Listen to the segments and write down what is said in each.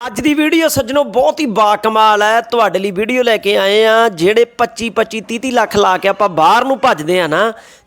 ਅੱਜ ਦੀ ਵੀਡੀਓ ਸੱਜਣੋ ਬਹੁਤ ਹੀ ਬਾਕਮਾਲ ਹੈ। ਤੁਹਾਡੇ ਲਈ ਵੀਡੀਓ ਲੈ ਕੇ ਆਏ ਆ ਜਿਹੜੇ 25 25 30 30 ਲੱਖ ਲਾ ਕੇ ਆਪਾਂ ਬਾਹਰ ਨੂੰ ਭੱਜਦੇ ਆ ਨਾ,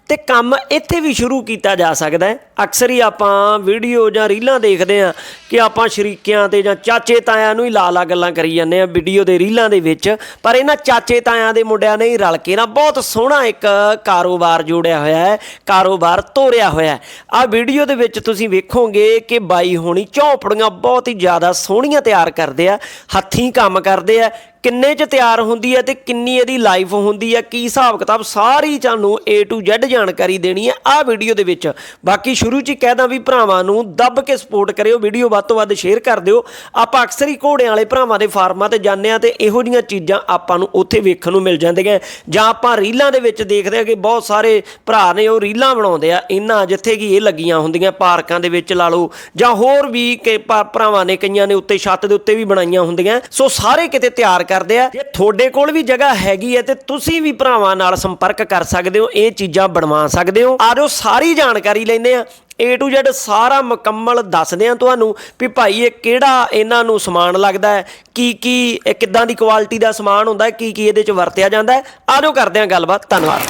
ਤੇ ਕੰਮ ਇੱਥੇ ਵੀ ਸ਼ੁਰੂ ਕੀਤਾ ਜਾ ਸਕਦਾ ਹੈ। ਅਕਸਰ ਹੀ ਆਪਾਂ ਵੀਡੀਓ ਜਾਂ ਰੀਲਾਂ ਦੇਖਦੇ ਆ ਕਿ ਆਪਾਂ ਸ਼ਰੀਕਿਆਂ ਤੇ ਜਾਂ ਚਾਚੇ ਤਾਇਆਂ ਨੂੰ ਹੀ ਲਾ ਲਾ ਗੱਲਾਂ ਕਰੀ ਜਾਂਦੇ ਆ ਵੀਡੀਓ ਦੇ ਰੀਲਾਂ ਦੇ ਵਿੱਚ। ਪਰ ਇਹਨਾਂ ਚਾਚੇ ਤਾਇਆਂ ਦੇ ਮੁੰਡਿਆਂ ਨੇ ਹੀ ਰਲ ਕੇ ਨਾ ਬਹੁਤ ਸੋਹਣਾ ਇੱਕ ਕਾਰੋਬਾਰ ਜੋੜਿਆ ਹੋਇਆ ਹੈ, ਕਾਰੋਬਾਰ ਤੋਰਿਆ ਹੋਇਆ ਹੈ। ਆ ਵੀਡੀਓ ਦੇ ਵਿੱਚ ਤੁਸੀਂ ਵੇਖੋਗੇ ਕਿ ਬਾਈ ਹੋਣੀ ਝੌਂਪੜੀਆਂ ਬਹੁਤ ਹੀ ਜ਼ਿਆਦਾ ਸੋਹਣੀਆਂ ਤਿਆਰ ਕਰਦੇ ਆ, ਹੱਥੀਂ ਕੰਮ ਕਰਦੇ ਆ, ਕਿੰਨੇ ਚ ਤਿਆਰ ਹੁੰਦੀ ਹੈ ਤੇ ਕਿੰਨੀ ਇਹਦੀ ਲਾਈਫ ਹੁੰਦੀ ਹੈ, ਕੀ ਹਿਸਾਬ ਕਿਤਾਬ ਸਾਰੀ ਤੁਹਾਨੂੰ A to Z ਜਾਣਕਾਰੀ ਦੇਣੀ ਹੈ ਆ ਵੀਡੀਓ ਦੇ ਵਿੱਚ। ਬਾਕੀ ਸ਼ੁਰੂ ਚ ਹੀ ਕਹਿਦਾ ਵੀ ਭਰਾਵਾਂ ਨੂੰ ਦੱਬ ਕੇ ਸਪੋਰਟ ਕਰਿਓ, ਵੀਡੀਓ ਵੱਧ ਤੋਂ ਵੱਧ ਸ਼ੇਅਰ ਕਰ ਦਿਓ। ਆਪਾਂ ਅਕਸਰ ਹੀ ਘੋੜਿਆਂ ਵਾਲੇ ਭਰਾਵਾਂ ਦੇ ਫਾਰਮਾਂ ਤੇ ਜਾਂਦੇ ਆ ਤੇ ਇਹੋ ਜੀਆਂ ਚੀਜ਼ਾਂ ਆਪਾਂ ਨੂੰ ਉੱਥੇ ਵੇਖਣ ਨੂੰ ਮਿਲ ਜਾਂਦੀਆਂ ਜਾਂ ਆਪਾਂ ਰੀਲਾਂ ਦੇ ਵਿੱਚ ਦੇਖਦੇ ਆ ਕਿ ਬਹੁਤ ਸਾਰੇ ਭਰਾ ਨੇ ਉਹ ਰੀਲਾਂ ਬਣਾਉਂਦੇ ਆ। ਇਹਨਾਂ ਜਿੱਥੇ ਕਿ ਇਹ ਲੱਗੀਆਂ ਹੁੰਦੀਆਂ ਪਾਰਕਾਂ ਦੇ ਵਿੱਚ ਲਾ ਲਓ, ਜਾਂ ਹੋਰ ਵੀ ਕਿ ਭਾ- ਭਰਾਵਾਂ ਨੇ ਕਈਆਂ ਨੇ ਉੱਤੇ ਛੱਤ ਦੇ ਉੱਤੇ ਵੀ ਬਣਾਈਆਂ ਹੁੰਦੀਆਂ ਸੋ ਸਾਰੇ ਕਿਤੇ ਤਿਆਰ ਕਰਦੇ ਆ। ਜੇ ਤੁਹਾਡੇ ਕੋਲ ਵੀ ਜਗ੍ਹਾ ਹੈਗੀ ਹੈ ਤੇ ਤੁਸੀਂ ਵੀ ਭਰਾਵਾਂ ਨਾਲ ਸੰਪਰਕ ਕਰ ਸਕਦੇ ਹੋ, ਇਹ ਚੀਜ਼ਾਂ ਬਣਵਾ ਸਕਦੇ ਹੋ। ਆਜੋ ਸਾਰੀ ਜਾਣਕਾਰੀ ਲੈਂਦੇ ਆ A to Z ਸਾਰਾ ਮੁਕੰਮਲ ਦੱਸਦੇ ਆ ਤੁਹਾਨੂੰ ਵੀ ਭਾਈ ਇਹ ਕਿਹੜਾ ਇਹਨਾਂ ਨੂੰ ਸਮਾਨ ਲੱਗਦਾ ਹੈ, ਕੀ ਕੀ, ਇਹ ਕਿੱਦਾਂ ਦੀ ਕੁਆਲਿਟੀ ਦਾ ਸਮਾਨ ਹੁੰਦਾ ਹੈ, ਕੀ ਕੀ ਇਹਦੇ ਚ ਵਰਤਿਆ ਜਾਂਦਾ ਹੈ। ਆਜੋ ਕਰਦੇ ਆ ਗੱਲਬਾਤ, ਧੰਨਵਾਦ।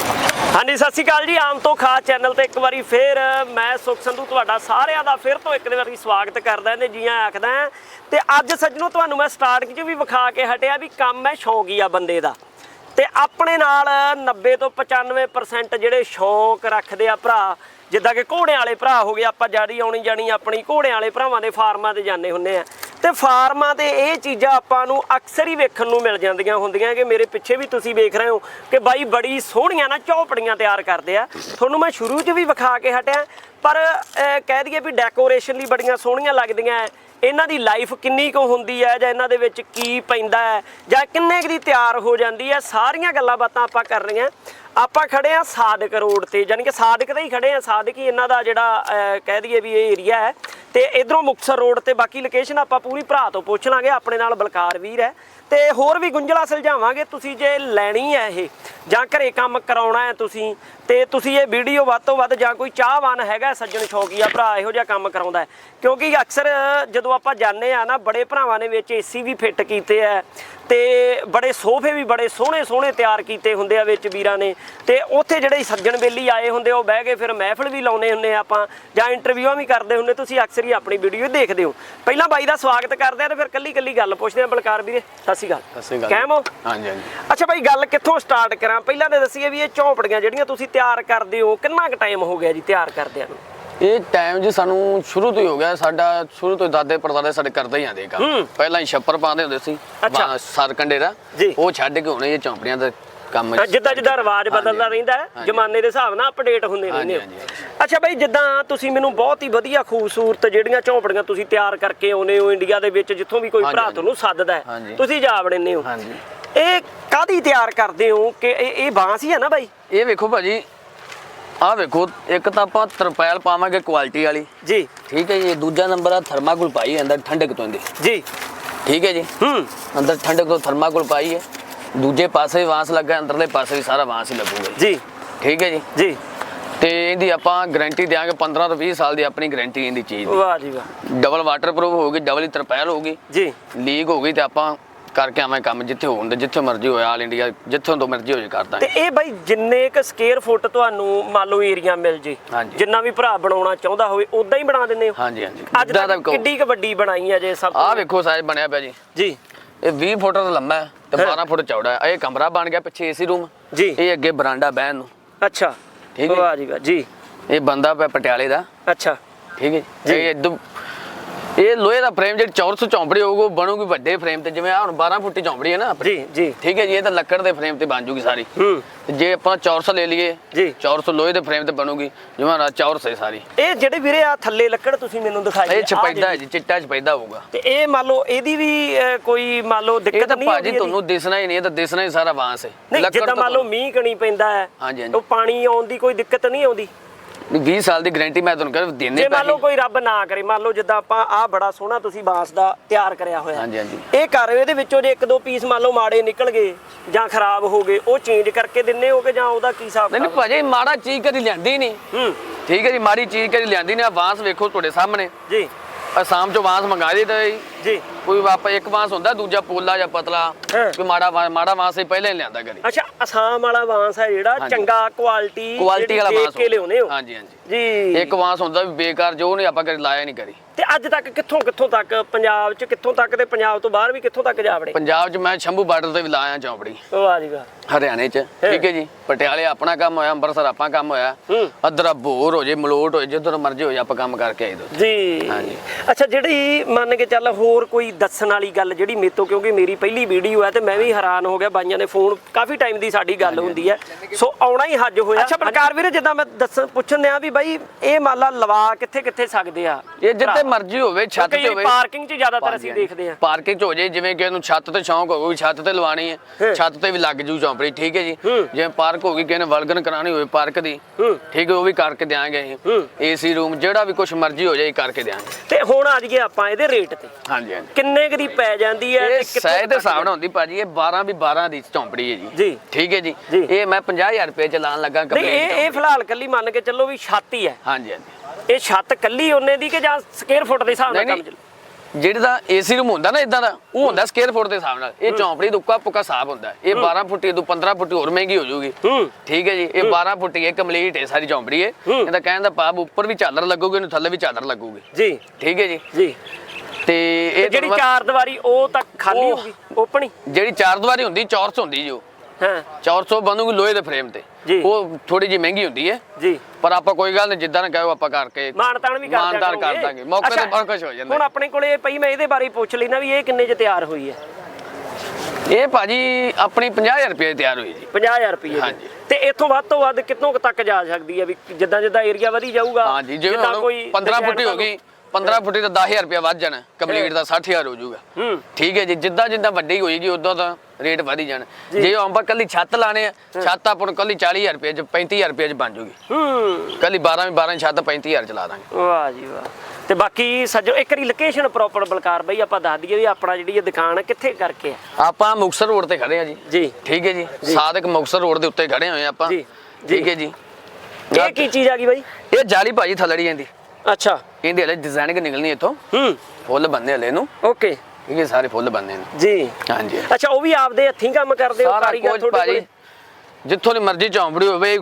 ਹਾਂਜੀ, ਸਤਿ ਸ਼੍ਰੀ ਅਕਾਲ ਜੀ, ਆਮ ਤੋਂ ਖਾ ਚੈਨਲ ਤੇ ਇੱਕ ਵਾਰੀ ਫੇਰ ਮੈਂ ਸੁਖ ਸੰਧੂ ਤੁਹਾਡਾ ਸਾਰਿਆਂ ਦਾ ਫਿਰ ਤੋਂ ਇੱਕ ਵਾਰੀ ਸਵਾਗਤ ਕਰਦਾ ਤੇ ਜੀਆਂ ਆਖਦਾ ਤੇ ਅੱਜ ਸੱਜਣੋ ਤੁਹਾਨੂੰ ਮੈਂ ਸਟਾਰਟਿੰਗ 'ਚ ਵੀ ਵਿਖਾ ਕੇ ਹਟਿਆ ਵੀ ਕੰਮ ਹੈ ਸ਼ੌਂਕੀ ਆ ਬੰਦੇ ਦਾ। ਤੇ ਆਪਣੇ ਨਾਲ 90 ਤੋਂ 95% ਜਿਹੜੇ ਸ਼ੌਂਕ ਰੱਖਦੇ ਆ ਭਰਾ ਜਿੱਦਾਂ ਕਿ ਘੋੜਿਆਂ ਵਾਲੇ ਭਰਾ ਹੋ ਗਏ, ਆਪਾਂ ਜਾੜੀ ਆਉਣੀ ਜਾਣੀ ਆਪਣੀ, ਘੋੜਿਆਂ ਵਾਲੇ ਭਰਾਵਾਂ ਦੇ ਫਾਰਮਾਂ ਤੇ ਜਾਂਦੇ ਹੁੰਨੇ ਆ। ਤੇ ਫਾਰਮਾਂ ਤੇ ਇਹ ਚੀਜ਼ਾਂ ਆਪਾਂ ਨੂੰ ਅਕਸਰ ਹੀ ਵੇਖਣ ਨੂੰ ਮਿਲ ਜਾਂਦੀਆਂ ਹੁੰਦੀਆਂ ਕਿ ਮੇਰੇ ਪਿੱਛੇ ਵੀ ਤੁਸੀਂ ਵੇਖ ਰਹੇ ਹੋ ਕਿ ਬਾਈ ਬੜੀ ਸੋਹਣੀਆਂ ਨਾ ਝੌਪੜੀਆਂ ਤਿਆਰ ਕਰਦੇ ਆ। ਤੁਹਾਨੂੰ ਮੈਂ ਸ਼ੁਰੂ 'ਚ ਵੀ ਵਿਖਾ ਕੇ ਹਟਿਆ, ਪਰ ਕਹਿ ਦਈਏ ਵੀ ਡੈਕੋਰੇਸ਼ਨ ਲਈ ਬੜੀਆਂ ਸੋਹਣੀਆਂ ਲੱਗਦੀਆਂ। ਐ ਇਹਨਾਂ ਦੀ ਲਾਈਫ ਕਿੰਨੀ ਕੁ ਹੁੰਦੀ ਹੈ ਜਾਂ ਇਹਨਾਂ ਦੇ ਵਿੱਚ ਕੀ ਪੈਂਦਾ ਹੈ ਜਾਂ ਕਿੰਨੇ ਕੁ ਦੀ ਤਿਆਰ ਹੋ ਜਾਂਦੀ ਹੈ, ਸਾਰੀਆਂ ਗੱਲਾਂ ਬਾਤਾਂ ਆਪਾਂ ਕਰ ਰਹੀਆਂ ਆਪਾਂ ਖੜੇ ਆ ਸਾਦਕ ਰੋਡ ਤੇ ਯਾਨੀ ਕਿ ਸਾਦਕ ਤੇ ਹੀ ਖੜੇ ਆ ਸਾਦਕ ਹੀ ਇਹਨਾਂ ਦਾ ਜਿਹੜਾ ਕਹਿ ਦਈਏ ਵੀ ਇਹ ਏਰੀਆ ਹੈ। ਤੇ ਇਧਰੋਂ ਮੁਕਤਸਰ ਰੋਡ ਤੇ ਬਾਕੀ ਲੋਕੇਸ਼ਨ ਆਪਾਂ ਪੂਰੀ ਭਰਾ ਤੋਂ ਪੁੱਛ ਲਾਂਗੇ। ਆਪਣੇ ਨਾਲ ਬਲਕਾਰ ਵੀਰ ਹੈ। ਤੇ ਹੋਰ ਵੀ ਗੁੰਝਲਾ ਸੁਲਝਾਵਾਂਗੇ, ਤੁਸੀਂ ਜੇ ਲੈਣੀ ਹੈ ਇਹ, ਜਾਂ ਘਰੇ ਕੰਮ ਕਰਾਉਣਾ ਹੈ ਤੁਸੀਂ, ਤੇ ਤੁਸੀਂ ਇਹ ਵੀਡੀਓ ਵੱਧ ਤੋਂ ਵੱਧ ਜਾਂ ਕੋਈ ਚਾਹਵਾਨ ਹੈਗਾ ਸੱਜਣ ਸ਼ੌਕੀਆ ਭਰਾ ਇਹੋ ਜਿਹਾ ਕੰਮ ਕਰਾਉਂਦਾ ਹੈ? ਕਿਉਂਕਿ ਅਕਸਰ ਜਦੋਂ ਆਪਾਂ ਜਾਂਦੇ ਆ ਨਾ, ਬੜੇ ਭਰਾਵਾਂ ਨੇ ਵਿੱਚ ਏਸੀ ਵੀ ਫਿੱਟ ਕੀਤੇ ਆ ਤੇ ਬੜੇ ਸੋਫੇ ਵੀ ਬੜੇ ਸੋਹਣੇ ਸੋਹਣੇ ਤਿਆਰ ਕੀਤੇ ਹੁੰਦੇ ਆ ਵਿੱਚ ਵੀਰਾਂ ਨੇ, ਤੇ ਉੱਥੇ ਜਿਹੜੇ ਸੱਜਣ ਬੇਲੀ ਆਏ ਹੁੰਦੇ ਉਹ ਬਹਿ ਕੇ ਫਿਰ ਮਹਿਫਲ ਵੀ ਲਾਉਨੇ ਹੁੰਨੇ ਆ ਆਪਾਂ, ਜਾਂ ਇੰਟਰਵਿਊਆਂ ਵੀ ਕਰਦੇ ਹੁੰਦੇ, ਤੁਸੀਂ ਅਕਸਰ ਹੀ ਆਪਣੀ ਵੀਡੀਓ ਦੇਖਦੇ ਹੋ। ਪਹਿਲਾਂ ਬਾਈ ਦਾ ਸਵਾਗਤ ਕਰਦੇ ਆ ਤੇ ਫਿਰ ਕੱਲੀ ਕੱਲੀ ਗੱਲ ਪੁੱਛਦੇ ਆ ਬਲਕਾਰ ਵੀਰੇ ਸਤਿ ਸ਼੍ਰੀ ਅਕਾਲ ਸਤਿ ਸ਼੍ਰੀ ਅਕਾਲ। ਕਾਇਮ ਹੋ? ਹਾਂਜੀ ਹਾਂਜੀ। ਅੱਛਾ ਭਾਈ ਗੱਲ ਕਿੱਥੋਂ ਸਟਾਰਟ ਕਰਾਂ? ਪਹਿਲਾਂ ਤਾਂ ਦੱਸੀਏ ਵੀ ਇਹ ਝੌਂਪੜੀਆਂ ਜਿਹੜੀਆਂ ਤੁਸੀਂ ਤਿਆਰ ਕਰਦੇ ਹੋ ਕਿੰਨਾ ਕੁ ਟਾਈਮ ਹੋ ਗਿਆ ਜੀ ਤਿਆਰ ਕਰਦਿਆਂ ਨੂੰ? ਇਹ ਟਾਈਮ ਜੀ ਸਾਨੂੰ ਸ਼ੁਰੂ ਤੋਂ ਹੀ ਹੋ ਗਿਆ। ਸਾਡਾ ਸ਼ੁਰੂ ਤੋਂ ਦਾਦੇ ਪੜਦਾਦੇ ਸਾਡੇ ਕਰਦੇ ਹੀ ਆਂਦੇ ਕੰਮ। ਪਹਿਲਾਂ ਹੀ ਛੱਪਰ ਪਾਉਂਦੇ ਹੁੰਦੇ ਸੀ। ਅੱਛਾ। ਦਾ ਜੀ। ਉਹ ਛੱਡ ਕੇ ਹੁਣ ਇਹ ਚੌਂਪੜੀਆਂ ਦਾ ਕੰਮ ਜਿੱਦਾਂ ਜਿੱਦਾਂ ਰਿਵਾਜ ਬਦਲਦਾ ਰਹਿੰਦਾ ਹੈ। ਜ਼ਮਾਨੇ ਦੇ ਹਿਸਾਬ ਨਾਲ ਅਪਡੇਟ ਹੁੰਦੇ ਰਹਿੰਦੇ ਅੱਛਾ ਭਾਈ ਜਿੱਦਾਂ ਤੁਸੀਂ ਮੈਨੂੰ ਬਹੁਤ ਹੀ ਵਧੀਆ ਖੂਬਸੂਰਤ ਜਿਹੜੀਆਂ ਝੌਂਪੜੀਆਂ ਤੁਸੀਂ ਤਿਆਰ ਕਰਕੇ ਆਉਨੇ ਹੋ ਇੰਡੀਆ ਦੇ ਵਿੱਚ ਜਿੱਥੋਂ ਵੀ ਕੋਈ ਭਰਾ। ਤੁਹਾਨੂੰ ਸੱਦਦਾ ਹੈ। ਤੁਸੀਂ ਜਾ ਵੜਨੇ ਹੋ। ਹਾਂਜੀ। ਇਹ ਕਾਦੀ ਤਿਆਰ ਕਰਦੇ ਹੋ ਕਿ ਇਹ ਇਹ ਬਾਂਸ ਹੀ ਹੈ ਨਾ ਭਾਈ ਇਹ ਵੇਖੋ ਭਾਜੀ ਆਹ ਵੇਖੋ ਇੱਕ ਤਾਂ ਆਪਾਂ ਤਰਪੈਲ ਪਾਵਾਂਗੇ ਕੁਆਲਿਟੀ ਵਾਲੀ। ਜੀ। ਠੀਕ ਹੈ ਜੀ ਦੂਜਾ ਨੰਬਰ ਆ ਥਰਮਾਕੋਲ ਪਾਈ ਅੰਦਰ ਠੰਡਕ ਤੋਂ ਇਹਦੇ। ਜੀ। ਠੀਕ ਹੈ ਜੀ। ਹੂੰ। ਅੰਦਰ ਠੰਡਕ ਤੋਂ ਥਰਮਾਕੋਲ ਪਾਈ ਹੈ। ਦੂਜੇ ਪਾਸੇ ਵੀ ਵਾਂਸ ਲੱਗਾ ਅੰਦਰਲੇ ਪਾਸੇ ਵੀ ਸਾਰਾ ਵਾਂਸ ਹੀ ਲੱਗੂਗਾ ਜੀ। ਠੀਕ ਹੈ ਜੀ। ਜੀ। ਤੇ ਇਹਦੀ ਆਪਾਂ ਗਾਰੰਟੀ ਦਿਆਂਗੇ 15 ਤੋਂ 20 ਸਾਲ ਦੀ ਆਪਣੀ ਗਾਰੰਟੀ ਇਹਦੀ ਚੀਜ਼ ਦੀ। ਵਾਹ ਜੀ ਵਾਹ। ਡਬਲ ਵਾਟਰਪ੍ਰੂਫ ਹੋਊਗੀ ਡਬਲ ਹੀ ਤਰਪਾਲ ਹੋਊਗੀ ਜੀ। ਲੀਕ ਹੋ ਗਈ ਤੇ ਆਪਾਂ ਕਰਕੇ ਆਵੇਂ ਕੰਮ ਜਿੱਥੇ ਹੋਣ ਜਿੱਥੇ ਮਰਜ਼ੀ ਹੋਇਆ ਆਲ ਇੰਡੀਆ ਜਿੱਥੋਂ ਤੋਂ ਮਰਜ਼ੀ ਹੋ ਜੇ ਕਰਦਾ। ਤੇ ਇਹ ਬਾਈ ਜਿੰਨੇ ਕ ਸਕੁਅਰ ਫੁੱਟ ਤੁਹਾਨੂੰ ਮੰਨ ਲਓ ਏਰੀਆ ਮਿਲ ਜੇ। ਜਿੰਨਾ ਵੀ ਭਰਾ ਬਣਾਉਣਾ ਚਾਹੁੰਦਾ ਹੋਵੇ ਉਦਾਂ ਹੀ ਬਣਾ ਦਿੰਦੇ ਹੋ? ਹਾਂਜੀ ਹਾਂਜੀ। ਅੱਜ ਦਾ ਤੱਕ ਕਿੱਡੀ ਕ ਵੱਡੀ ਬਣਾਈ ਹੈ ਜੇ ਸਭ ਆਹ ਵੇਖੋ ਸਾਈਜ਼ ਬਣਿਆ ਪਿਆ ਜੀ। ਜੀ। ਇਹ 20 ਫੁੱਟ ਦਾ ਲੰਮਾ ਹੈ ਤੇ ਹਾਂ। 12 ਫੁੱਟ ਚੌੜਾ ਹੈ। ਇਹ ਕਮਰਾ ਬਣ ਗਿਆ ਪਿੱਛੇ ਏਸੀ ਰੂਮ ਜੀ। ਇਹ ਅੱਗੇ ਬਰਾਂਡਾ ਬਹਿਣ ਨੂੰ। ਅੱਛਾ। ਠੀਕ ਹੈ। ਵਾਹ ਜੀ ਵਾਹ ਜੀ। ਇਹ ਬੰਦਾ ਪਿਆ ਪਟਿਆਲੇ ਦਾ। ਅੱਛਾ। ਠੀਕ ਹੈ ਜੀ? ਇਹ ਇਦੋਂ ਇਹ ਲੋਹੇ ਦਾ ਫਰੇਮ ਜਿਹੜੀ ਚੌਰਸ ਝੌਂਪੜੀ ਹੋਊਗੀ ਬਣੂਗੀ ਵੱਡੇ ਫਰੇਮ ਤੇ ਜਿਵੇਂ ਆ ਹੁਣ 12 ਫੁੱਟੀ ਝੌਂਪੜੀ ਹੈ ਨਾ ਜੀ ਜੀ। ਠੀਕ ਹੈ ਜੀ ਇਹ ਤਾਂ ਲੱਕੜ ਦੇ ਫਰੇਮ ਤੇ ਬਣ ਜੂਗੀ ਸਾਰੀ। ਹੂੰ। ਤੇ ਜੇ ਆਪਾਂ ਚੌਰਸ ਲੈ ਲਈਏ ਜੀ। ਚੌਰਸ ਲੋਹੇ ਦੇ ਫਰੇਮ ਤੇ ਬਣੂਗੀ ਜਿਵੇਂ ਨਾ ਚੌਰਸ ਹੈ ਸਾਰੀ। ਇਹ ਜਿਹੜੇ ਵੀਰੇ ਆ ਥੱਲੇ ਲੱਕੜ ਤੁਸੀਂ ਮੈਨੂੰ ਦਿਖਾਈ ਇਹ ਛਪੈਦਾ ਹੈ ਜੀ ਚਿੱਟਾ ਛਪੈਦਾ ਹੋਊਗਾ। ਤੇ ਇਹ ਮੰਨ ਲਓ ਇਹਦੀ ਵੀ ਕੋਈ ਮੰਨ ਲਓ ਇਹ ਦਿੱਕਤ ਤਾਂ ਨਹੀਂ ਭਾਜੀ ਆਉਂਦੀ ਇਹਦੀ? ਤੁਹਾਨੂੰ ਦਿਸਣਾ ਹੀ ਨਹੀਂ ਇਹ ਤਾਂ ਦਿਸਣਾ ਹੀ ਸਾਰਾ ਵਾਂਸ ਹੈ। ਲੱਕੜ ਜਿੱਦਾਂ ਤੋਂ ਮੰਨ ਲਓ ਮੀਂਹ ਕਣੀ ਪੈਂਦਾ ਹੈ ਹਾਂਜੀ, ਹਾਂਜੀ। ਉਹ ਪਾਣੀ ਆਉਣ ਦੀ ਕੋਈ ਦਿੱਕਤ ਨਹੀਂ ਆਉਂਦੀ? 20 ਸਾਲ ਦੀ ਗਾਰੰਟੀ ਮੈਂ ਤੁਹਾਨੂੰ ਕਹਿੰਦਾ ਜੇ ਦੇਣੇ ਮੰਨ ਲਓ ਕੋਈ ਰੱਬ ਨਾ ਕਰੇ ਮੰਨ ਲਓ ਜਿੱਦਾਂ ਆਪਾਂ ਆ ਬੜਾ ਸੋਹਣਾ ਤੁਸੀਂ ਬਾਂਸ ਦਾ ਤਿਆਰ ਕਰਿਆ ਹੋਇਆ। ਹਾਂਜੀ, ਹਾਂਜੀ। ਇਹ ਕਰ ਰਹੇ ਇਹਦੇ ਵਿੱਚੋਂ ਜੇ ਇੱਕ ਦੋ ਪੀਸ ਮੰਨ ਲਓ ਮਾੜੇ ਨਿਕਲ ਗਏ ਜਾਂ ਖਰਾਬ ਹੋ ਗਏ ਉਹ ਚੇਂਜ ਕਰਕੇ ਦਿੰਨੇ ਹੋਗੇ ਜਾਂ ਉਹਦਾ ਕੀ ਹਿਸਾਬ ਨਹੀਂ ਨਹੀਂ? ਭਾਜੀ ਮਾੜਾ ਚੀਜ਼ ਕਦੀ ਲਿਆਂਦੀ ਨਹੀਂ। ਹੂੰ। ਠੀਕ ਹੈ ਜੀ ਮਾੜੀ ਚੀਜ਼ ਕਦੀ ਲਿਆਂਦੀ ਨਹੀਂ ਆਹ ਵਾਂਸ ਵੇਖੋ ਤੁਹਾਡੇ ਸਾਹਮਣੇ। ਜੀ। ਅਸਾਮ ਚੋਂ ਵਾਂਸ ਮੰਗਾ ਲਈ ਤਾਂ ਜੀ। ਕੋਈ ਆਪਾਂ ਇੱਕ ਬਾਂਸ ਹੁੰਦਾ ਦੂਜਾ ਪੋਲਾ ਜਾਂ ਪਤਲਾ। ਹਾਂ। ਕੋਈ ਮਾੜਾ ਮਾੜਾ ਬਾਂਸ ਹੀ ਪਹਿਲੇ ਹੀ ਲਿਆਂਦਾ ਕਰੀ ਅੱਛਾ ਅਸਾਮ ਵਾਲਾ ਬਾਂਸ ਹੈ ਜਿਹੜਾ ਹਾਂਜੀ। ਚੰਗਾ ਕੁਆਲਿਟੀ ਕੁਆਲਿਟੀ ਵਾਲਾ ਬਾਂਸ ਕੇ ਹੋ। ਹਾਂਜੀ ਹਾਂਜੀ। ਜੀ। ਇੱਕ ਬਾਂਸ ਹੁੰਦਾ ਵੀ ਬੇਕਾਰ ਜੋ ਨਹੀਂ ਆਪਾਂ ਕਦੇ ਲਾਇਆ ਨਹੀਂ ਕਰੀ ਤੇ ਅੱਜ ਤੱਕ ਕਿੱਥੋਂ ਕਿੱਥੋਂ ਤੱਕ ਪੰਜਾਬ 'ਚ ਕਿੱਥੋਂ ਤੱਕ ਤੇ ਪੰਜਾਬ ਤੋਂ ਬਾਹਰ ਵੀ ਕਿੱਥੋਂ ਤੱਕ ਜਾ ਵੜੇ? ਪੰਜਾਬ 'ਚ ਮੈਂ ਸ਼ੰਭੂ ਬਾਰਡਰ ਤੇ ਵੀ ਲਾਇਆ ਚੌਂਪੜੀ। ਵਾਹ ਜੀ ਵਾਹ। ਹਰਿਆਣੇ 'ਚ ਠੀਕ ਹੈ ਜੀ। ਪਟਿਆਲੇ ਆਪਣਾ ਕੰਮ ਹੋਇਆ ਅੰਮ੍ਰਿਤਸਰ ਆਪਾਂ ਕੰਮ ਹੋਇਆ। ਹੂੰ। ਅਦਰਾ ਭੋਰ ਹੋ ਜੇ ਮਲੋਟ ਹੋ ਜੇ ਜਿੱਧਰ ਮਰਜ਼ੀ ਹੋ ਜੇ ਆਪਾਂ ਕੰਮ ਕਰਕੇ ਆਈ ਦੋ। ਜੀ। ਹਾਂਜੀ। ਅੱਛਾ ਜਿਹੜੀ ਮੰਨ ਕੇ ਚੱਲ ਹੋਰ ਕੋਈ ਦੱਸਣ ਵਾਲੀ ਗੱਲ ਜਿਹੜੀ ਮੇਰੇ ਤੋਂ ਕਿਉਂਕਿ ਮੇਰੀ ਪਹਿਲੀ ਵੀਡੀਓ ਹੈ ਤੇ ਮੈਂ ਵੀ ਹੈਰਾਨ ਹੋ ਗਿਆ ਬਾਈਆਂ ਨੇ ਫੋਨ ਕਾਫੀ ਟਾਈਮ ਦੀ ਸਾਡੀ ਗੱਲ ਹੁੰਦੀ ਹੈ। ਸੋ ਆਉਣਾ ਹੀ ਹੱਜ ਹੋਇਆ। ਅੱਛਾ ਬਲਕਾਰ ਵੀਰੇ ਜਿੱਦਾਂ ਮੈਂ ਦੱਸਣ ਪੁੱਛਣ ਦਿਆਂ ਵੀ ਬਾਈ ਇਹ ਮਾਲਾ ਲਵਾ ਕਿੱਥੇ ਕਿੱਥੇ ਸਕਦੇ ਆ? ਇਹ ਜਿੱਥੇ ਮਰਜ਼ੀ ਹੋਵੇ ਛੱਤ ਤੇ ਹੋਵੇ। ਪਾਰਕਿੰਗ 'ਚ ਜ਼ਿਆਦਾਤਰ ਅਸੀਂ ਦੇਖਦੇ ਆ। ਪਾਰਕਿੰਗ 'ਚ ਹੋ ਜੇ ਜਿਵੇਂ ਕਿ ਇਹਨੂੰ ਛੱਤ ਤੇ ਸ਼ੌਂਕ ਹੋਊ ਵੀ ਛੱਤ ਤੇ ਲਵਾਣੀ ਹੈ ਛੱਤ ਤੇ ਵੀ ਲੱਗ ਜੂ ਚੌਂਪੜੀ ਠੀਕ ਹੈ ਜੀ। ਜਿਵੇਂ ਪਾਰਕ ਹੋ ਗਈ ਕਿਸੇ ਨੇ ਵਲਗਨ ਕਰਾਣੀ ਹੋਵੇ ਪਾਰਕ ਦੀ ਠੀਕ ਹੈ ਉਹ ਵੀ ਕਰਕੇ ਦਿਆਂਗੇ ਅਸੀਂ। ਏਸੀ ਰੂਮ ਜਿਹੜਾ ਵੀ ਕੁਝ ਮਰਜ਼ੀ ਹੋ ਜਾਏ ਕਰਕੇ ਦਿਆਂਗੇ। ਤੇ ਹੁਣ ਆ ਜਾਈਏ ਆਪਾਂ ਇਹਦੇ ਰੇਟ ਤੇ। ਹਾਂਜੀ ਹਾਂਜੀ। ਕਿੰਨੇ ਕੁ ਦੀ ਪੈ ਜਾਂਦੀ ਹੈ ਇਹ ਕਿੱਥੋਂ ਸਹਿ ਦੇ ਹਿਸਾਬ ਨਾਲ ਹੁੰਦੀ ਭਾਜੀ ਇਹ 12 ਵੀ 12 ਦੀ ਚੌਂਪੜੀ ਹੈ ਜੀ। ਜੀ। ਠੀਕ ਹੈ ਜੀ। ਇਹ ਮੈਂ 50000 ਰੁਪਏ ਚ ਲਾਣ ਲੱਗਾ ਨਹੀਂ ਇਹ ਇਹ ਫਿਲਹਾਲ ਕੱਲੀ ਮੰਨ ਕੇ ਚੱਲੋ ਵੀ ਛੱਤ ਹੀ ਹੈ। ਹਾਂਜੀ ਹਾਂਜੀ। ਇਹ ਛੱਤ ਕੱਲੀ ਉਹਨੇ ਦੀ ਕਿ ਜਾਂ ਸਕੁਅਰ ਫੁੱਟ ਦੇ ਹਿਸਾਬ ਨਾਲ ਕੰਮ ਚੱਲੂ ਜਿਹੜਾ ਦਾ ਏਸੀ ਰੂਮ ਹੁੰਦਾ ਨਾ ਇਦਾਂ ਦਾ ਉਹ ਹੁੰਦਾ ਸਕੁਅਰ ਫੁੱਟ ਦੇ ਹਿਸਾਬ ਨਾਲ। ਇਹ ਚੌਂਪੜੀ ਦਾ ਉੱਕਾ ਪੁੱਕਾ ਹਿਸਾਬ ਹੁੰਦਾ। ਇਹ 12 ਫੁੱਟੀ ਤੋਂ 15 ਫੁੱਟੀ ਹੋਰ ਮਹਿੰਗੀ ਹੋ ਜਾਊਗੀ। ਠੀਕ ਹੈ ਜੀ ਇਹ 12 ਫੁੱਟੀ ਹੈ ਕੰਪਲੀਟ ਹੈ ਸਾਰੀ ਚੌਂਪੜੀ ਹੈ। ਇਹਦਾ ਕਹਿਣ ਦਾ ਭਾਵ ਉੱਪਰ ਵੀ ਝਾਲਰ ਲੱਗੂਗੀ ਇਹਨੂੰ ਥੱਲੇ ਵੀ ਝਾਲਰ ਲੱਗੂਗੀ। ਜੀ। ਠੀਕ ਹੈ ਜੀ। ਜੀ। ਤੇ ਇਹ ਜਿਹੜੀ ਚਾਰ ਦੀਵਾਰੀ ਉਹ ਤਾਂ ਖਾਲੀ ਹੋਊਗੀ ਓਪਨ ਹੀ ਜਿਹੜੀ ਚਾਰ ਦੀਵਾਰੀ ਹੁੰਦੀ ਚੌਰਸ ਹੁੰਦੀ ਜੋ ਹਾਂ। 400 ਬਣੂਗੀ ਲੋਹੇ ਦੇ ਫਰੇਮ ਤੇ। ਜੀ। ਉਹ ਥੋੜੀ ਜਿਹੀ ਮਹਿੰਗੀ ਹੁੰਦੀ ਹੈ। ਜੀ। ਪਰ ਆਪਾਂ ਕੋਈ ਗੱਲ ਨਹੀਂ ਜਿੱਦਾਂ ਨਾ ਕਹੋ ਆਪਾਂ ਕਰਕੇ ਮਾਨਤਾਨ ਵੀ ਕਰ ਮਾਨਤਾਨ ਕਰ। ਦਾਂਗੇ। ਮੌਕੇ ਤੇ ਬਹੁਤ ਕੁਛ ਹੋ ਜਾਂਦਾ। ਹੁਣ। ਆਪਣੇ ਕੋਲੇ ਪਈ ਮੈਂ ਇਹਦੇ ਬਾਰੇ ਪੁੱਛ ਲੈਣਾ ਵੀ ਇਹ ਕਿੰਨੇ ਚ ਤਿਆਰ ਹੋਈ ਹੈ? ਇਹ ਭਾਜੀ ਆਪਣੀ 50000 ਰੁਪਏ ਤਿਆਰ ਹੋਈ ਜੀ। 50000 ਰੁਪਏ ਹਾਂਜੀ। ਤੇ ਇੱਥੋਂ ਵੱਧ ਤੋਂ ਵੱਧ ਕਿੱਥੋਂ ਕੁ ਤੱਕ ਜਾ ਸਕਦੀ ਹੈ ਵੀ ਜਿੱਦਾਂ ਜਿੱਦਾਂ ਏਰੀਆ ਵਧੀ ਜਾਊਗਾ? ਹਾਂਜੀ ਜਿਵੇਂ ਕੋਈ 15 design ਫੁੱਟੀ ਹੋ ਗਈ। 15 ਫੁੱਟੀ ਦਾ 10000 ਰੁਪਏ ਵੱਧ ਜਾਣਾ ਕੰਪਲੀਟ ਦਾ 60000 ਹੋ ਜਾਊਗਾ। ਹੂੰ। ਠੀਕ ਹੈ ਜੀ ਜਿੱਦਾਂ ਜਿੱਦਾਂ ਵੱਡੀ ਹੋਏਗੀ ਉਦੋਂ ਤਾਂ ਰੇਟ ਵਧੀ ਜਾਣਾ। ਜੇ। ਆਪਾਂ ਕੱਲੀ ਛੱਤ ਲਾਣੇ ਆ ਛੱਤ ਆਪਾਂ ਨੂੰ ਕੱਲੀ 40000 ਰੁਪਏ ਚ 35000 ਰੁਪਏ ਚ ਬਣ ਜੂਗੀ ਹੂੰ। ਕੱਲੀ 12 ਵੀ 12 ਛੱਤ 35000 ਚ ਲਾ ਦਾਂਗੇ। ਵਾਹ ਜੀ ਵਾਹ। ਤੇ ਬਾਕੀ ਸੱਜੋ ਇੱਕ ਵਾਰੀ ਲੋਕੇਸ਼ਨ ਪ੍ਰੋਪਰ ਬਲਕਾਰ ਬਈ ਆਪਾਂ ਦੱਸ ਦਈਏ ਵੀ ਆਪਣਾ ਜਿਹੜੀ ਇਹ ਦੁਕਾਨ ਹੈ ਕਿੱਥੇ ਕਰਕੇ ਹੈ ਆਪਾਂ ਮੁਕਸਰ ਰੋਡ ਤੇ ਖੜੇ ਆ ਜੀ। ਜੀ। ਠੀਕ ਹੈ ਜੀ ਸਾਦਕ ਮੁਕਸਰ ਰੋਡ ਦੇ ਉੱਤੇ ਖੜੇ ਹੋਏ ਆਪਾਂ। ਜੀ, ਠੀਕ ਹੈ ਜੀ। ਇਹ ਕੀ ਚੀਜ਼ ਆ ਗਈ ਬਾਈ? ਇਹ ਜਾਲੀ ਭਾਜੀ ਥਲੜੀ ਜਾਂਦੀ ਅੱਛਾ। ਇਹਦੇ ਹਲੇ ਡਿਜ਼ਾਈਨਿੰਗ ਨਿਕਲਣੀ ਇੱਥੋਂ? ਹੂੰ। ਫੁੱਲ ਬੰਨੇ ਹਲੇ ਨੂੰ ਓਕੇ। ਠੀਕ ਹੈ ਸਾਰੇ ਫੁੱਲ ਬੰਨੇ ਨੇ। ਜੀ। ਹਾਂਜੀ। ਅੱਛਾ ਉਹ ਵੀ ਆਪਦੇ ਹੱਥੀਂ ਕੰਮ ਕਰਦੇ ਹੋ ਸਾਰਾ ਕਾਰੀਗਰ ਕੁਝ ਤੁਹਾਡੇ ਭਾਜੀ ਕੋਲੇ? ਜਿੱਥੋਂ ਦੀ ਮਰਜ਼ੀ ਚੌਂਪੜੀ ਹੋਵੇ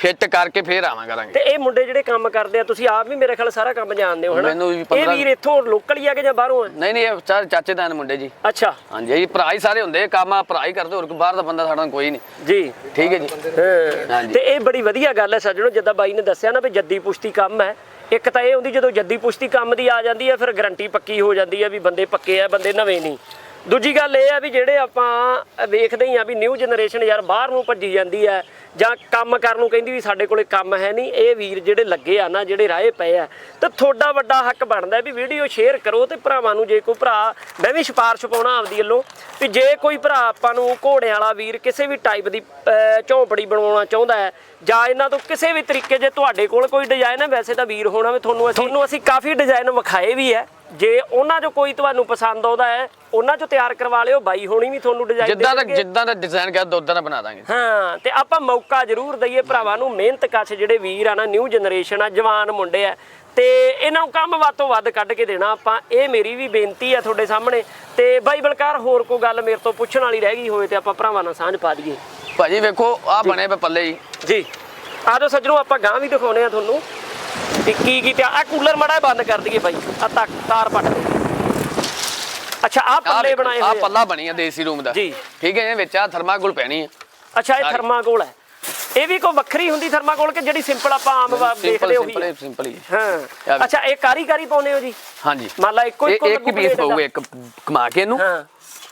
ਫਿੱਟ ਕਰਕੇ ਫੇਰ ਆਵਾਂ ਕਰਾਂਗੇ। ਤੇ ਇਹ ਮੁੰਡੇ ਜਿਹੜੇ ਕੰਮ ਕਰਦੇ ਆ ਤੁਸੀਂ ਆਪ ਵੀ ਮੇਰੇ ਖਿਆਲ ਸਾਰਾ ਕੰਮ ਜਾਣਦੇ ਹੋ ਹਨਾ? ਮੈਨੂੰ ਵੀ ਇਹ ਵੀਰ ਇੱਥੋਂ ਲੋਕਲ ਹੀ ਆ ਕਿ ਜਾਂ ਬਾਹਰੋਂ ਆ? ਨਹੀਂ ਨਹੀਂ ਇਹ ਚਾਰ ਚਾਚੇ ਦਾ ਮੁੰਡੇ ਜੀ। ਅੱਛਾ। ਹਾਂਜੀ ਇਹ ਭਰਾ ਹੀ ਸਾਰੇ ਹੁੰਦੇ ਕੰਮ ਆ ਭਰਾ ਹੀ ਕਰਦੇ ਹੋਰ ਬਾਹਰ ਦਾ ਬੰਦਾ ਸਾਡਾ ਕੋਈ ਨਹੀਂ। ਜੀ। ਠੀਕ ਹੈ ਜੀ। ਤੇ ਇਹ ਬੜੀ ਵਧੀਆ ਗੱਲ ਹੈ ਸੱਜਣੋ ਜਿੱਦਾਂ ਬਾਈ ਨੇ ਦੱਸਿਆ ਨਾ ਵੀ ਜੱਦੀ ਪੁਸ਼ਤੀ ਕੰਮ ਹੈ। ਇੱਕ ਤਾਂ ਇਹ ਹੁੰਦੀ ਜਦੋਂ ਜੱਦੀ ਪੁਸ਼ਤੀ ਕੰਮ ਦੀ ਆ ਜਾਂਦੀ ਹੈ ਫਿਰ ਗਰੰਟੀ ਪੱਕੀ ਹੋ ਜਾਂਦੀ ਹੈ ਵੀ ਬੰਦੇ ਪੱਕੇ ਆ ਬੰਦੇ ਨਵੇਂ ਨਹੀਂ। ਦੂਜੀ ਗੱਲ ਇਹ ਆ ਵੀ ਜਿਹੜੇ ਆਪਾਂ ਵੇਖਦੇ ਹੀ ਆ ਵੀ ਨਿਊ ਜਨਰੇਸ਼ਨ ਯਾਰ ਬਾਹਰ ਨੂੰ ਭੱਜੀ ਜਾਂਦੀ ਹੈ ਜਾਂ ਕੰਮ ਕਰਨ ਨੂੰ ਕਹਿੰਦੀ ਵੀ ਸਾਡੇ ਕੋਲੇ ਕੰਮ ਹੈ ਨਹੀਂ ਇਹ ਵੀਰ ਜਿਹੜੇ ਲੱਗੇ ਆ ਨਾ ਜਿਹੜੇ ਰਾਏ ਪਏ ਆ ਤੇ ਤੁਹਾਡਾ ਵੱਡਾ ਹੱਕ ਬਣਦਾ ਵੀ ਵੀਡੀਓ ਸ਼ੇਅਰ ਕਰੋ ਤੇ ਭਰਾਵਾਂ ਨੂੰ ਜੇ ਕੋਈ ਭਰਾ ਮੈਂ ਵੀ ਸਿਫਾਰਿਸ਼ ਪਾਉਣਾ ਆਪਦੀ ਵੱਲੋਂ ਵੀ ਜੇ ਕੋਈ ਭਰਾ ਆਪਾਂ ਨੂੰ ਘੋੜਿਆਂ ਵਾਲਾ ਵੀਰ ਕਿਸੇ ਵੀ ਟਾਈਪ ਦੀ ਅਹ, ਝੌਂਪੜੀ ਬਣਵਾਉਣਾ ਚਾਹੁੰਦਾ ਹੈ ਜਾਂ ਇਹਨਾਂ ਤੋਂ ਕਿਸੇ ਵੀ ਤਰੀਕੇ ਜੇ ਤੁਹਾਡੇ ਕੋਲ ਕੋਈ ਡਿਜ਼ਾਈਨ ਹੈ ਵੈਸੇ ਤਾਂ ਵੀਰ ਹੋਣਾ ਵੀ ਤੁਹਾਨੂੰ ਅਸੀਂ ਤੁਹਾਨੂੰ ਅਸੀਂ ਕਾਫੀ ਡਿਜ਼ਾਈਨ ਵਿਖਾਏ ਵੀ ਹੈ। ਜੇ ਉਹਨਾਂ 'ਚੋਂ ਕੋਈ ਤੁਹਾਨੂੰ ਪਸੰਦ ਆਉਂਦਾ ਹੈ ਉਹਨਾਂ 'ਚੋਂ ਤਿਆਰ ਕਰਵਾ ਲਿਓ ਬਾਈ ਹੋਣੀ ਵੀ ਤੁਹਾਨੂੰ ਡਿਜ਼ਾਈਨ ਜਿੱਦਾਂ ਦਾ ਜਿੱਦਾਂ ਦਾ ਡਿਜ਼ਾਈਨ ਕਹਿੰਦਾ ਉਦਾਂ ਦਾ ਬਣਾ ਦਾਂਗੇ। ਹਾਂ ਤੇ ਆਪਾਂ ਮੌਕਾ ਜ਼ਰੂਰ ਦਈਏ ਭਰਾਵਾਂ ਨੂੰ ਮਿਹਨਤ ਕਸ਼ ਜਿਹੜੇ ਵੀਰ ਆ ਨਾ ਨਿਊ ਜਨਰੇਸ਼ਨ ਆ ਜਵਾਨ ਮੁੰਡੇ ਆ ਤੇ ਇਹਨਾਂ ਨੂੰ ਕੰਮ ਵੱਧ ਤੋਂ ਵੱਧ ਕੱਢ ਕੇ ਦੇਣਾ ਆਪਾਂ। ਇਹ ਮੇਰੀ ਵੀ ਬੇਨਤੀ ਆ ਤੁਹਾਡੇ ਸਾਹਮਣੇ। ਤੇ ਬਾਈ ਬਲਕਾਰ ਹੋਰ ਕੋਈ ਗੱਲ ਮੇਰੇ ਤੋਂ ਪੁੱਛਣ ਵਾਲੀ ਰਹਿ ਗਈ ਹੋਵੇ ਤੇ ਆਪਾਂ ਭਰਾਵਾਂ ਨਾਲ ਸਾਂਝ ਪਾ ਦਈਏ। ਭਾਜੀ ਵੇਖੋ ਆ ਬਣੇ ਪਏ ਪੱਲੇ ਜੀ ਜੀ। ਆ ਜਾਓ ਸੱਜਣੋ ਆਪਾਂ ਗਾਂ ਵੀ ਦਿਖਾਉਨੇ ਆ ਤੁਹਾਨੂੰ। ਤੇ ਕੀ ਕੀ ਤੇ ਆ ਕੂਲਰ ਮੜਾ ਬੰਦ ਕਰ ਦਈਏ ਬਾਈ। ਆ ਤੱਕ ਤਾਰ ਪੱਟ ਦੇ। ਅੱਛਾ ਆ ਪੱਲੇ ਬਣਾਏ ਆ ਹੋਏ ਆ। ਪੱਲਾ ਬਣੀ ਆ ਦੇਸੀ ਰੂਮ ਦਾ। ਜੀ। ਠੀਕ ਹੈ ਇਹਦੇ ਵਿੱਚ ਆ ਥਰਮਾਕੋਲ ਪੈਣੀ ਆ। ਅੱਛਾ ਇਹ ਥਰਮਾਕੋਲ ਹੈ। ਇਹ ਵੀ ਕੋਈ ਵੱਖਰੀ ਹੁੰਦੀ ਥਰਮਾਕੋਲ ਕਿ ਜਿਹੜੀ ਸਿੰਪਲ ਆਪਾਂ ਆਮ ਦੇਖਦੇ ਉਹੀ ਸਿੰਪਲ? ਸਿੰਪਲ ਹੀ ਹਾਂ। ਅੱਛਾ ਇਹ ਕਾਰੀਗਰੀ ਪਾਉਨੇ ਹੋ ਜੀ? ਹਾਂਜੀ। ਮੰਨ ਲਾ ਇੱਕੋ ਇਹ ਇੱਕੋ ਇੱਕ ਪੀਸ। ਪਊਗਾ ਇੱਕ ਕਮਾ ਕੇ ਇਹਨੂੰ। ਹਾਂ।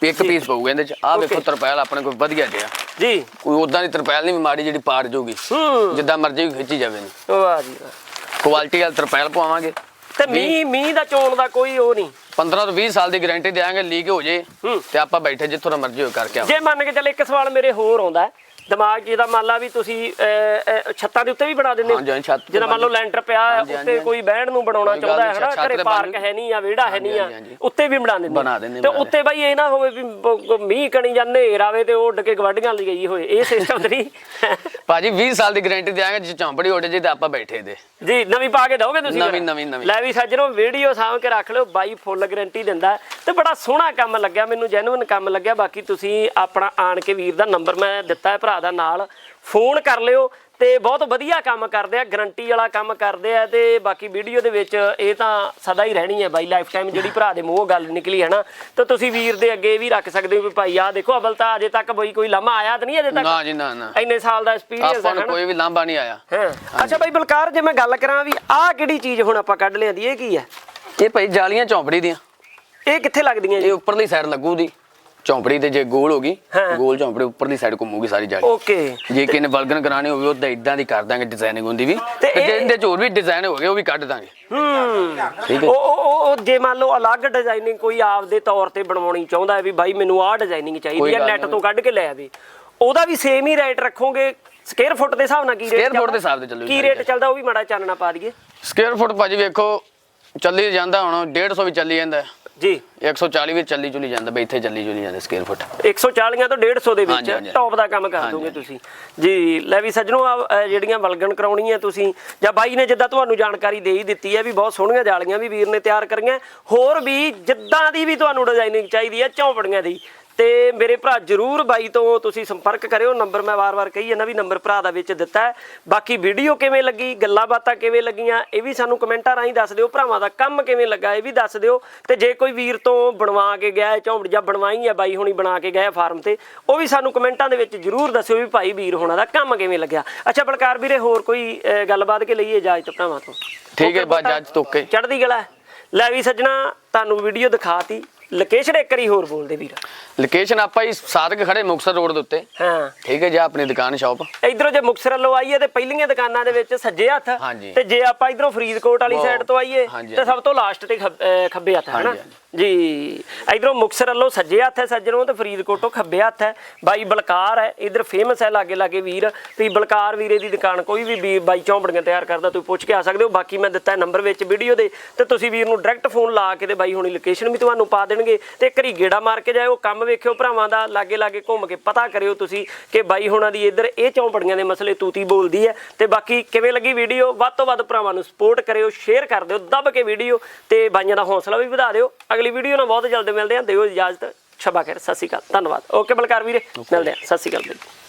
ਇੱਕ ਪੀਸ ਪਊਗਾ ਇਹਦੇ ਚ। ਆ ਵੇਖੋ. ਤਰਪੈਲ ਆਪਣੇ ਕੋਲ ਵਧੀਆ ਜਿਹਾ। ਜੀ। ਕੋਈ ਉਦਾਂ ਦੀ ਤਰਪੈਲ ਨਹੀਂ ਮਾੜੀ ਜਿਹੜੀ ਪਾੜ ਜਾਊਗੀ ਹੂੰ। ਜਿੱਦਾਂ ਮਰਜ਼ੀ ਖਿੱਚੀ ਜਾਵੇ ਨਹੀਂ ਵਾਹ ਜੀ ਵਾਹ। ਕੁਆਲਿਟੀ ਵਾਲੀ ਤਰਪੈਲ ਪਵਾਵਾਂਗੇ। ਤੇ ਮੀਂਹ ਮੀਂਹ ਦਾ ਚੋਣ ਦਾ ਕੋਈ ਉਹ ਨਹੀਂ। 15 ਤੋਂ 20 ਸਾਲ ਦੀ ਗਾਰੰਟੀ ਦੇਾਂਗੇ ਲੀਕ ਹੋ ਜੇ ਹੂੰ। ਤੇ ਆਪਾਂ ਬੈਠੇ ਜਿੱਥੋਂ ਦਾ ਮਰਜ਼ੀ ਹੋ ਕਰਕੇ ਆਵਾਂ ਜੇ ਮੰਨ ਕੇ ਚੱਲ ਇੱਕ ਸਵਾਲ ਮੇਰੇ ਹੋਰ ਆਉਂਦਾ ਹੈ, ਦਿਮਾਗ ਜਿਹਦਾ ਮੰਨ ਲਾ ਵੀ ਤੁਸੀਂ ਛੱਤਾਂ ਦੇ ਉੱਤੇ ਵੀ ਬਣਾ ਦਿੰਦੇ ਛੱਤ ਤੇ ਜਿਹਦਾ ਮੰਨ ਲਓ ਲੈਂਟਰ ਪਿਆ ਹੈ, ਉੱਤੇ। ਕੋਈ ਬਹਿਣ ਨੂੰ ਬਣਾਉਣਾ ਚਾਹੁੰਦਾ ਹੈ ਹਨਾ ਘਰੇ ਪਾਰਕ ਜੂ। ਹੈ ਨਹੀਂ ਆ ਵਿਹੜਾ ਹੈ ਨਹੀਂ ਆ। ਉੱਤੇ ਵੀ ਬਣਾ ਦਿੰਦੇ ਤੇ ਉੱਤੇ ਬਾਈ ਇਹ ਨਾ ਹੋਵੇ ਵੀ ਮੀਂਹ ਕਣੀ ਜਾਂ ਹਨੇਰ ਆਵੇ ਤੇ ਉਹ ਉੱਡ ਕੇ ਗਵਾਂਢੀਆਂ ਲਈ ਗਈ ਹੋਏ ਇਹ ਸਿਸਟਮ ਨਹੀਂ। ਭਾਜੀ 20 ਸਾਲ ਦੀ ਗਾਰੰਟੀ ਦੇਾਂਗੇ ਜੇ ਚੌਂਪੜੀ ਉੱਡ ਜੇ ਤੇ ਆਪਾਂ ਬੈਠੇ ਦੇ। ਜੀ ਨਵੀਂ ਪਾ ਕੇ ਦੋਗੇ ਤੁਸੀਂ ਨਵੀਂ? ਨਵੀਂ, ਨਵੀਂ। ਲੈ ਵੀ ਸੱਜਣੋ ਵੀਡੀਓ ਸਾਂਭ ਕੇ ਰੱਖ ਲਿਓ ਬਾਈ ਫੁੱਲ ਗਾਰੰਟੀ ਦਿੰਦਾ ਤੇ ਬੜਾ ਸੋਹਣਾ ਕੰਮ ਲੱਗਿਆ ਮੈਨੂੰ ਜੈਨੂਇਨ ਕੰਮ ਲੱਗਿਆ ਬਾਕੀ ਤੁਸੀਂ ਆਪਣਾ ਆਣ ਕੇ ਵੀਰ ਦਾ ਨੰਬਰ ਮੈਂ ਦਿੱਤਾ ਹੈ ਭਰਾ ਦਾ ਨਾਲ ਫੋਨ ਕਰ ਲਿਓ ਤੇ ਬਹੁਤ ਵਧੀਆ ਕੰਮ ਕਰਦੇ ਆ ਗਾਰੰਟੀ ਵਾਲਾ ਕੰਮ ਕਰਦੇ ਆ ਤੇ ਬਾਕੀ ਵੀਡੀਓ ਦੇ ਵਿੱਚ ਇਹ ਤਾਂ ਸਦਾ ਹੀ ਰਹਿਣੀ ਹੈ ਬਾਈ ਲਾਈਫ ਟਾਈਮ ਜਿਹੜੀ ਭਰਾ ਦੇ ਮੂੰਹੋਂ ਗੱਲ ਨਿਕਲੀ ਹੈ ਨਾ ਤਾਂ ਤੁਸੀਂ ਵੀਰ ਦੇ ਅੱਗੇ ਵੀ ਰੱਖ ਸਕਦੇ ਹੋ ਵੀ ਭਾਈ ਆ ਦੇਖੋ ਅਬਲ ਤਾਂ ਅਜੇ ਤੱਕ ਬਈ ਕੋਈ ਲਾਮਾ ਆਇਆ ਤਾਂ ਨਹੀਂ ਅਜੇ ਤੱਕ? ਨਾ ਜੀ ਨਾ ਨਾ। ਇੰਨੇ ਸਾਲ ਦਾ ਐਕਸਪੀਰੀਅੰਸ ਹੈ ਨੂੰ ਕੋਈ ਵੀ ਲਾਂਭਾ ਨਹੀਂ ਆਇਆ। ਹਾਂ। ਅੱਛਾ ਬਾਈ ਬਲਕਾਰ ਜੇ ਮੈਂ ਗੱਲ ਕਰਾਂ ਵੀ ਆਹ ਕਿਹੜੀ ਚੀਜ਼ ਹੁਣ ਆਪਾਂ ਕੱਢ ਲਿਆਂਦੀ ਇਹ ਕੀ ਹੈ? ਇਹ ਭਾਈ ਜਾਲੀਆਂ ਚੌਂਪੜੀ ਦੀਆਂ। ਇਹ ਕਿੱਥੇ ਲੱਗਦੀਆਂ ਜੀ? ਇਹ ਉੱਪਰਲੀ ਸਾਈਡ ਲੱਗੂ ਦੀ ਚੌਂਪੜੀ ਤੇ ਜੇ ਗੋਲ ਹੋ ਗਈ ਹਾਂ। ਗੋਲ ਚੌਂਪੜੀ ਉੱਪਰਲੀ ਸਾਈਡ ਘੁੰਮੂਗੀ ਸਾਰੀ ਜਾਲੀ। ਓਕੇ ਜੇ ਕਿਸੇ ਨੇ ਵਲਗਨ ਕਰਾਣੀ ਹੋਵੇ ਉਹ ਇਦਾਂ ਦੀ ਕਰ ਦਾਂਗੇ ਡਿਜ਼ਾਈਨਿੰਗ ਹੁੰਦੀ ਵੀ। ਤੇ ਤੇ ਜੇ ਇਹ- ਇਹਦੇ ਚ ਹੋਰ ਵੀ ਡਿਜ਼ਾਈਨ ਹੋਗੇ ਉਹ ਵੀ ਕੱਢ ਦਾਂਗੇ। ਹੂੰ। ਠੀਕ ਹੈ। ਉਹ ਉਹ- ਉਹ ਉਹ ਜੇ ਮੰਨ ਲਓ ਅਲੱਗ ਡਿਜ਼ਾਈਨਿੰਗ ਕੋਈ ਆਪਦੇ ਤੌਰ ਤੇ ਬਣਵਾਉਣੀ ਚਾਹੁੰਦਾ ਹੈ ਵੀ ਬਾਈ ਮੈਨੂੰ ਆਹ ਡਿਜ਼ਾਈਨਿੰਗ ਚਾਹੀਦੀ ਕੋਈ ਹੈ ਗੱਲ ਨੈਟ ਨਹੀਂ। ਤੋਂ ਕੱਢ ਕੇ ਲੈ ਆਵੇ। ਉਹਦਾ ਵੀ ਸੇਮ ਹੀ ਰੇਟ ਰੱਖੋਗੇ ਸਕੁਅਰ ਫੁੱਟ ਦੇ ਹਿਸਾਬ ਨਾਲ ਕੀ ਰੇਟ Square foot ਦੇ ਹਿਸਾਬ ਤੇ ਚੱਲੂ ਕੀ ਸਾਰੀ ਰੇਟ ਚੱਲਦਾ ਉਹ ਵੀ ਮਾੜਾ ਚਾਨਣਾ ਪਾ ਦਈਏ। ਸਕੁਅਰ ਫੁੱਟ ਭਾਜੀ ਵੇਖੋ ਚੱਲੀ ਜਾਂਦਾ ਹੁਣ 150 ਵੀ ਚੱਲੀ ਜਾਂਦਾ। ਜੀ। 140 ਵੀ ਚੱਲੀ ਚੁਲੀ ਜਾਂਦਾ ਬਈ ਇੱਥੇ ਚੱਲੀ ਚੁਲੀ ਜਾਂਦਾ ਸਕੁਅਰ ਫੁੱਟ 140 ਤੋਂ 150 ਦੇ ਵਿੱਚ। ਟੌਪ ਦਾ ਕੰਮ ਕਰ ਦੋਗੇ ਤੁਸੀਂ। ਜੀ ਲੈ ਵੀ ਸੱਜਣੋ ਆ ਜਿਹੜੀਆਂ ਵਲਗਣ ਕਰਾਉਣੀਆਂ ਤੁਸੀਂ ਜਾਂ ਬਾਈ ਨੇ ਜਿੱਦਾਂ ਤੁਹਾਨੂੰ ਜਾਣਕਾਰੀ ਦੇ ਹੀ ਦਿੱਤੀ ਹੈ ਵੀ ਬਹੁਤ ਸੋਹਣੀਆਂ ਜਾਲੀਆਂ ਵੀ ਵੀਰ ਨੇ ਤਿਆਰ ਕਰੀਆਂ ਹੋਰ ਵੀ ਜਿੱਦਾਂ ਦੀ ਵੀ ਤੁਹਾਨੂੰ ਡਿਜ਼ਾਈਨਿੰਗ ਚਾਹੀਦੀ ਹੈ ਝੌਂਪੜੀਆਂ ਦੀ। ਤੇ ਮੇਰੇ ਭਰਾ ਜਰੂਰ ਬਾਈ ਤੋਂ ਤੁਸੀਂ ਸੰਪਰਕ ਕਰਿਓ ਨੰਬਰ ਮੈਂ ਵਾਰ-ਵਾਰ ਕਹੀ ਜਾਂਦਾ ਵੀ ਨੰਬਰ ਭਰਾ ਦਾ ਵਿੱਚ ਦਿੱਤਾ ਹੈ। ਬਾਕੀ ਵੀਡੀਓ ਕਿਵੇਂ ਲੱਗੀ ਗੱਲਾਂ ਬਾਤਾਂ ਕਿਵੇਂ ਲੱਗੀਆਂ ਇਹ ਵੀ ਸਾਨੂੰ ਕਮੈਂਟਾਂ ਰਾਹੀਂ ਦੱਸ ਦਿਓ ਭਰਾਵਾਂ ਦਾ ਕੰਮ ਕਿਵੇਂ ਲੱਗਾ ਇਹ ਵੀ ਦੱਸ ਦਿਓ। ਤੇ ਜੇ ਕੋਈ ਵੀਰ ਤੋਂ ਬਣਵਾ ਕੇ ਗਿਆ ਹੈ ਝੌਂਪੜੀ ਜਾਂ ਬਣਵਾਈ ਹੈ ਬਾਈ ਹੁਣੀ ਬਣਾ ਕੇ ਗਏ ਫਾਰਮ ਤੇ ਉਹ ਵੀ ਸਾਨੂੰ ਕਮੈਂਟਾਂ ਦੇ ਵਿੱਚ ਜਰੂਰ ਦੱਸਿਓ ਵੀ ਭਾਈ ਵੀਰ ਹੋਣਾ ਦਾ ਕੰਮ ਕਿਵੇਂ ਲੱਗਿਆ। ਅੱਛਾ ਬਲਕਾਰ ਵੀਰੇ ਹੋਰ ਕੋਈ ਗੱਲਬਾਤ ਕੇ ਲਈਏ ਇਜਾਜ਼ਤ ਭਰਾਵਾਂ ਤੋਂ? ਠੀਕ ਹੈ ਬਾ ਜੱਜ ਤੁੱਕੇ ਚੜ੍ਹਦੀ ਹੈ। ਲੈ ਵੀ ਸੱਜਣਾ ਤੁਹਾਨੂੰ ਵੀਡੀਓ ਦਿਖਾਤੀ। ਲੋਕੇਸ਼ਨ ਇੱਕ ਵਾਰੀ ਹੋਰ ਬੋਲਦੇ ਵੀਰ। ਲੋਕੇਸ਼ਨ ਆਪਾਂ ਹੀ ਸਾਦਕ ਖੜੇ ਮੁਕਸਰ ਰੋਡ ਦੇ ਉੱਤੇ। ਹਾਂ। ਠੀਕ ਹੈ ਜੀ ਆਪਣੀ ਦੁਕਾਨ ਸ਼ਾਪ ਇਧਰੋਂ ਜੇ ਮੁਕਤਸਰ ਵੱਲੋਂ ਆਈਏ ਤੇ ਪਹਿਲੀਆਂ ਦੁਕਾਨਾਂ ਦੇ ਵਿੱਚ ਸੱਜੇ ਹੱਥ। ਹਾਂਜੀ। ਤੇ ਜੇ ਆਪਾਂ ਇਧਰੋਂ ਫਰੀਦਕੋਟ ਵਾਲੀ। ਸਾਈਡ ਤੋਂ ਆਈਏ ਹਾਂਜੀ, ਤੇ ਸਭ ਤੋਂ ਲਾਸਟ ਤੇ ਖੱਬ- ਅਹ ਖੱਬੇ ਹੱਥ ਹੈ ਨਾ ਹਾਂਜੀ, ਜੀ। ਇਧਰੋਂ ਮੁਕਤਸਰ ਵੱਲੋਂ ਸੱਜੇ ਹੱਥ ਹੈ ਸੱਜਣੋਂ ਤੇ ਫਰੀਦਕੋਟ ਖੱਬੇ ਹੱਥ ਹੈ। ਬਾਈ ਬਲਕਾਰ ਹੈ ਇਧਰ ਫੇਮਸ ਹੈ ਲਾਗੇ ਲਾਗੇ ਵੀਰ। ਵੀ ਬਲਕਾਰ ਵੀਰੇ ਦੀ ਦੁਕਾਨ ਕੋਈ ਵੀ ਵੀ ਬਾਈ ਚੌਂਪੜੀਆਂ ਤਿਆਰ ਕਰਦਾ ਤੁਸੀਂ ਪੁੱਛ ਕੇ ਆ ਸਕਦੇ ਹੋ। ਬਾਕੀ ਮੈਂ ਦਿੱਤਾ ਨੰਬਰ ਵਿੱਚ ਵੀਡੀਓ ਦੇ ਤੇ ਤੁਸੀਂ ਵੀਰ ਨੂੰ ਡਾਇਰੈਕਟ ਫੋਨ ਲਾ ਕੇ ਤੇ ਬਾਈ ਹੁਣੀ ਲੋਕੇਸ਼ਨ ਵੀ ਤੁਹਾਨੂੰ ਪਾ ਦੇਣਗੇ ਤੇ ਘਰੀ ਗੇੜਾ ਮਾਰ ਕੇ ਜਾਇਓ ਕੰਮ ਵੇਖਿਓ ਭਰਾਵਾਂ ਦਾ ਲਾਗੇ ਲਾਗੇ ਘੁੰਮ ਕੇ ਪਤਾ ਕਰਿਓ ਤੁਸੀਂ ਕਿ ਬਾਈ ਹੁਣਾਂ ਦੀ ਇੱਧਰ ਇਹ ਚੌਂਪੜੀਆਂ ਦੇ ਮਸਲੇ ਤੂਤੀ ਬੋਲਦੀ ਹੈ ਤੇ ਬਾਕੀ ਕਿਵੇਂ ਲੱਗੀ ਵੀਡੀਓ ਵੱਧ ਤੋਂ ਵੱਧ ਭਰਾਵਾਂ ਨੂੰ ਸਪੋਰਟ ਕਰਿਓ ਸ਼ੇਅਰ ਕਰ ਦਿਓ ਦੱਬ ਕੇ ਵੀਡੀਓ ਤੇ ਬਾਈਆਂ ਦਾ ਹੌਸਲਾ ਵੀ ਵਧਾ ਦਿਓ। ਅਗਲੀ ਵੀਡੀਓ ਨਾਲ ਬਹੁਤ ਜਲਦ ਮਿਲਦੇ ਹਾਂ। ਦਿਓ ਇਜਾਜ਼ਤ ਛਬਾ ਖੈਰ। ਸਤਿ ਸ਼੍ਰੀ ਅਕਾਲ। ਧੰਨਵਾਦ। ਓਕੇ ਬਲਕਾਰ ਵੀਰੇ ਮਿਲਦੇ ਹਾਂ। ਸਤਿ ਸ਼੍ਰੀ ਅਕਾਲ